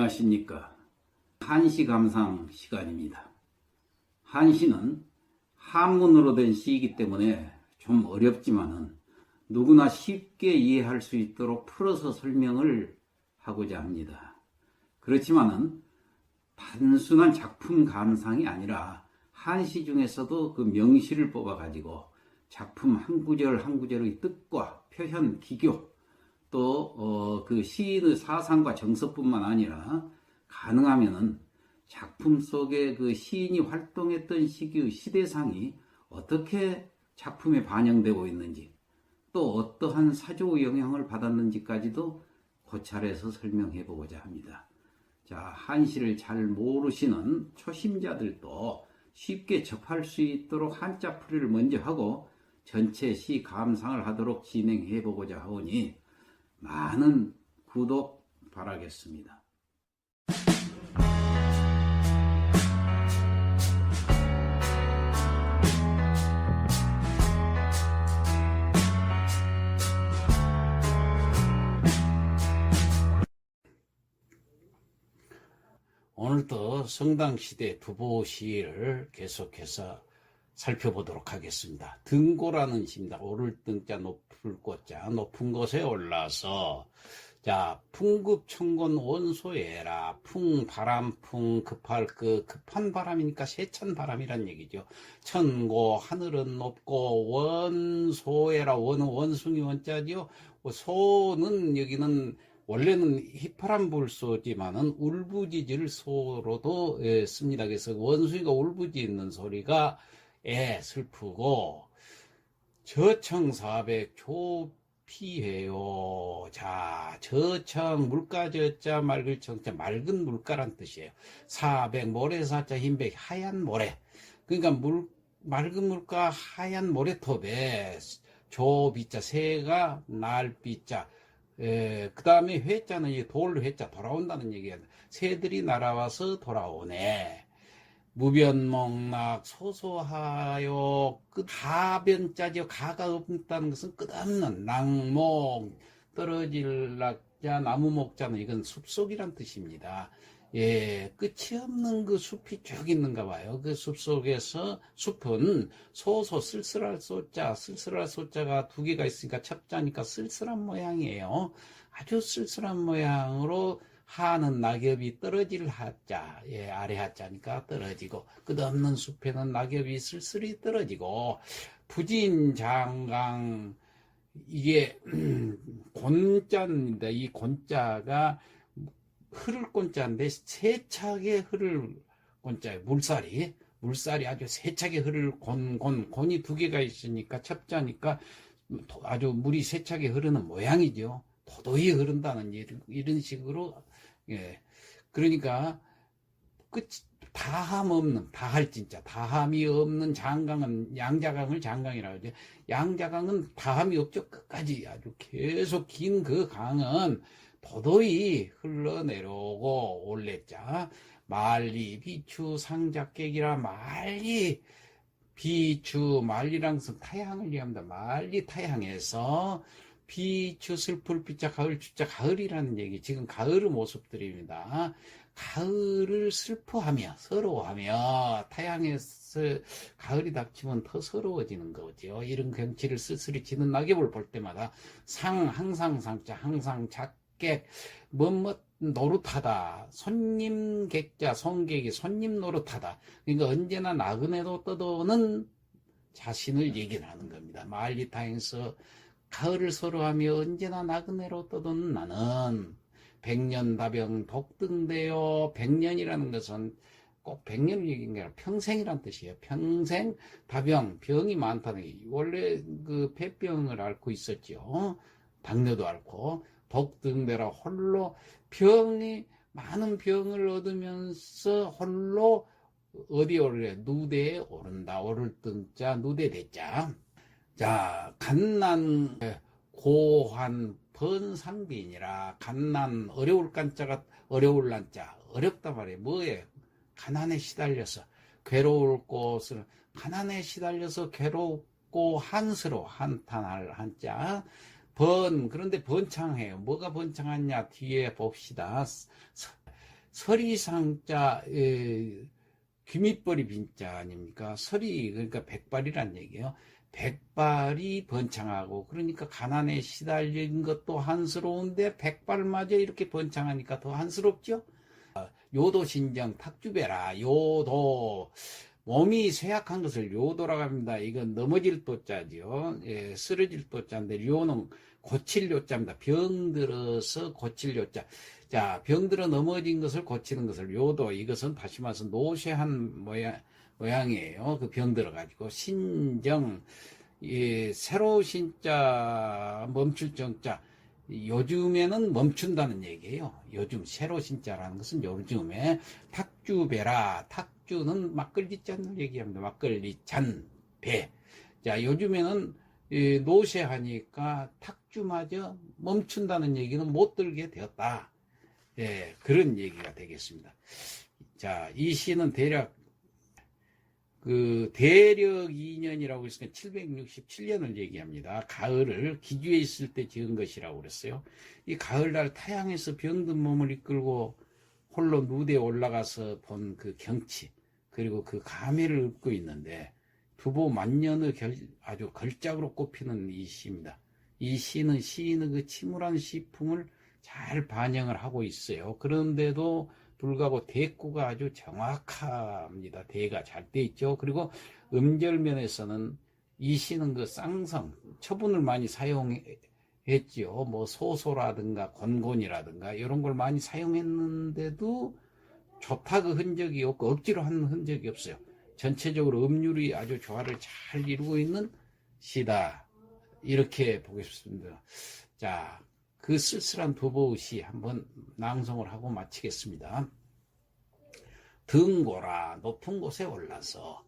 안녕하십니까. 한시 감상 시간입니다. 한시는 한문으로 된 시이기 때문에 좀 어렵지만은 누구나 쉽게 이해할 수 있도록 풀어서 설명을 하고자 합니다. 그렇지만은 단순한 작품 감상이 아니라 한시 중에서도 그 명시를 뽑아가지고 작품 한 구절 한 구절의 뜻과 표현, 기교, 또 그 시인의 사상과 정서뿐만 아니라 가능하면은 작품 속에 그 시인이 활동했던 시기의 시대상이 어떻게 작품에 반영되고 있는지 또 어떠한 사조의 영향을 받았는지까지도 고찰해서 설명해 보고자 합니다. 자, 한시를 잘 모르시는 초심자들도 쉽게 접할 수 있도록 한자 풀이를 먼저 하고 전체 시 감상을 하도록 진행해 보고자 하오니 많은 구독 바라겠습니다. 오늘도 성당시대 두보시를 계속해서 살펴보도록 하겠습니다. 등고라는 시입니다. 오를 등자 높을 꽃자 높은 곳에 올라서 자 풍급천곤 원소해라 풍 바람풍 급할 그 급한 바람이니까 세찬 바람이란 얘기죠. 천고 하늘은 높고 원소해라 원은 원숭이 원자지요. 소는 여기는 원래는 휘파람 불소지만은 울부짖을 소로도 예, 씁니다. 그래서 원숭이가 울부짖는 소리가 예, 슬프고 저청사백 조피해요. 자, 저청 물가 저자 맑을 청자 맑은 물가란 뜻이에요. 사백 모래사자 흰백 하얀 모래. 그러니까 물 맑은 물가 하얀 모래톱에 조비자 새가 날비자 그 다음에 회자는 이돌 회자 돌아온다는 얘기야. 새들이 날아와서 돌아오네. 무변목락 소소하여 끝 하변자죠 가가 없다는 것은 끝없는 낭목 떨어질 낙자 나무 목자는 이건 숲속이란 뜻입니다. 예, 끝이 없는 그 숲이 쭉 있는가 봐요. 그 숲 속에서 숲은 소소 쓸쓸할 소자, 쓸쓸할 소자가 두 개가 있으니까 첩자니까 쓸쓸한 모양이에요. 아주 쓸쓸한 모양으로 하는 낙엽이 떨어질 하자, 예, 아래 하자니까 떨어지고, 끝없는 숲에는 낙엽이 쓸쓸히 떨어지고, 부진 장강, 이게, 곤자입니다. 이 곤자가 흐를 곤자인데, 세차게 흐를 곤자예요. 물살이. 물살이 아주 세차게 흐를 곤, 곤, 곤이 두 개가 있으니까, 첩자니까 아주 물이 세차게 흐르는 모양이죠. 도도히 흐른다는 이런 식으로 예. 그러니까 끝 다함 없는 다할 진짜 다함이 없는 장강은 양자강을 장강이라고 하죠. 양자강은 다함이 없죠. 끝까지 아주 계속 긴 그 강은 도도히 흘러내려오고 올랬자 말리 비추 상작객이라 말리 비추 말리랑 타향을 얘기합니다. 말리 타향에서 비 추 슬플 비자 가을 주자 가을이라는 얘기 지금 가을의 모습들입니다. 가을을 슬퍼하며 서러워하며 타향에서 가을이 닥치면 더 서러워지는 거죠. 이런 경치를 쓸쓸히 지는 낙엽을 볼 때마다 상 항상 상자 항상 작객 뭐뭐 노릇하다 손님 객자 손객이 손님 노릇하다 그러니까 언제나 나그네도 떠도는 자신을 얘기하는 겁니다. 말리타에서 가을을 서로하며 언제나 나그네로 떠도는 나는 백년다병 독등되어 백년이라는 것은 꼭 백년 얘기인 게 아니라 평생이란 뜻이에요. 평생 다병 병이 많다는 게 원래 그 폐병을 앓고 있었죠. 당뇨도 앓고 독등되라 홀로 병이 많은 병을 얻으면서 홀로 어디 오르래 누대에 오른다 오를 등자 누대 대자 자, 갓난 고환 번상비이니라 갓난 어려울 깐자가 어려울 난자 어렵다 말이에요. 뭐에 가난에 시달려서 괴로울 곳을 가난에 시달려서 괴롭고 한스로 한탄할 한자 번 그런데 번창해요. 뭐가 번창하냐 뒤에 봅시다. 서리상자 에, 귀밑벌이 빈자 아닙니까? 서리 그러니까 백발이란 얘기예요. 백발이 번창하고 그러니까 가난에 시달린 것도 한스러운데 백발마저 이렇게 번창하니까 더 한스럽죠. 요도신정 탁주배라 요도 몸이 쇠약한 것을 요도라고 합니다. 이건 넘어질 도자죠. 예, 쓰러질 도자인데 요는 고칠 요자입니다. 병들어서 고칠 요자. 자, 병들어 넘어진 것을 고치는 것을 요도 이것은 다시 말해서 노쇠한 모양 모양이에요. 그 병 들어 가지고 신정 예, 새로 신자 멈출 정자 요즘에는 멈춘다는 얘기예요. 요즘 새로 신자라는 것은 요즘에 탁주배라 탁주는 막걸리 잔을 얘기합니다. 막걸리 잔 배. 자 요즘에는 이 노쇠하니까 탁주마저 멈춘다는 얘기는 못 들게 되었다. 예, 그런 얘기가 되겠습니다. 자, 이 시는 대략 그 대력 2년이라고 했으니까 767년을 얘기합니다. 가을을 기주에 있을 때 지은 것이라고 그랬어요. 이 가을날 타양에서 병든 몸을 이끌고 홀로 누대에 올라가서 본 그 경치 그리고 그 감회를 읊고 있는데 두보 만년의 결- 아주 걸작으로 꼽히는 이 시입니다. 이 시는 시인의 그 침울한 시풍을 잘 반영을 하고 있어요. 그런데도 불구하고 대꾸가 아주 정확합니다. 대가 잘 돼 있죠. 그리고 음절면에서는 이 시는 그 쌍성, 처분을 많이 사용했지요. 뭐 소소라든가 곤곤이라든가 이런 걸 많이 사용했는데도 좋다 그 흔적이 없고 억지로 하는 흔적이 없어요. 전체적으로 음률이 아주 조화를 잘 이루고 있는 시다. 이렇게 보겠습니다. 자, 그 쓸쓸한 도보시 한번 낭송을 하고 마치겠습니다. 등고라 높은 곳에 올라서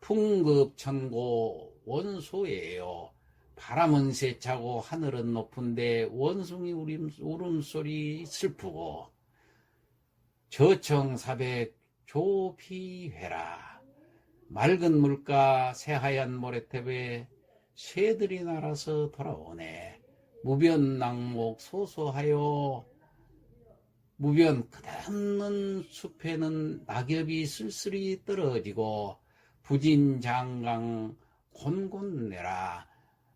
풍급천고 원소예요. 바람은 세차고 하늘은 높은데 원숭이 울음, 울음소리 슬프고 저청사백 조피회라 맑은 물가 새하얀 모래탭에 새들이 날아서 돌아오네. 무변낭목 소소하여 무변 끝없는 숲에는 낙엽이 쓸쓸히 떨어지고 부진장강 곤곤내라.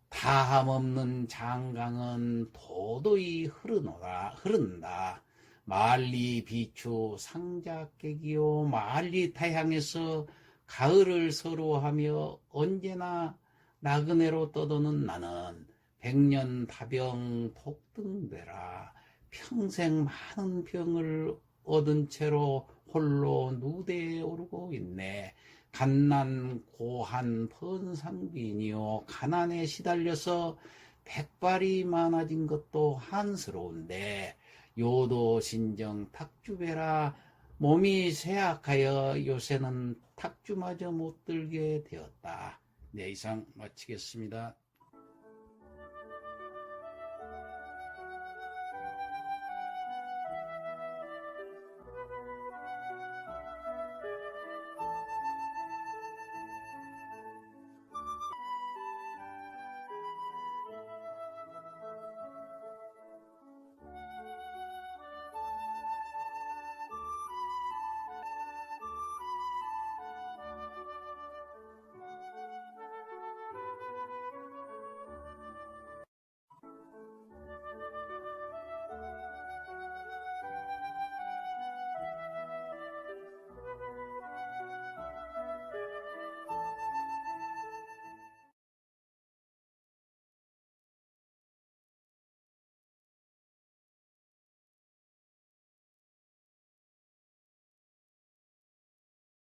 다함 없는 장강은 도도히 흐르노라 흐른다. 말리 비추 상자깨기요 말리 타향에서 가을을 서로하며 언제나 나그네로 떠도는 나는 백년 다병 독등되라 평생 많은 병을 얻은 채로 홀로 누대에 오르고 있네. 갓난 고한 번상빈이요 가난에 시달려서 백발이 많아진 것도 한스러운데 요도 신정 탁주배라 몸이 쇠약하여 요새는 탁주마저 못 들게 되었다. 네 이상 마치겠습니다.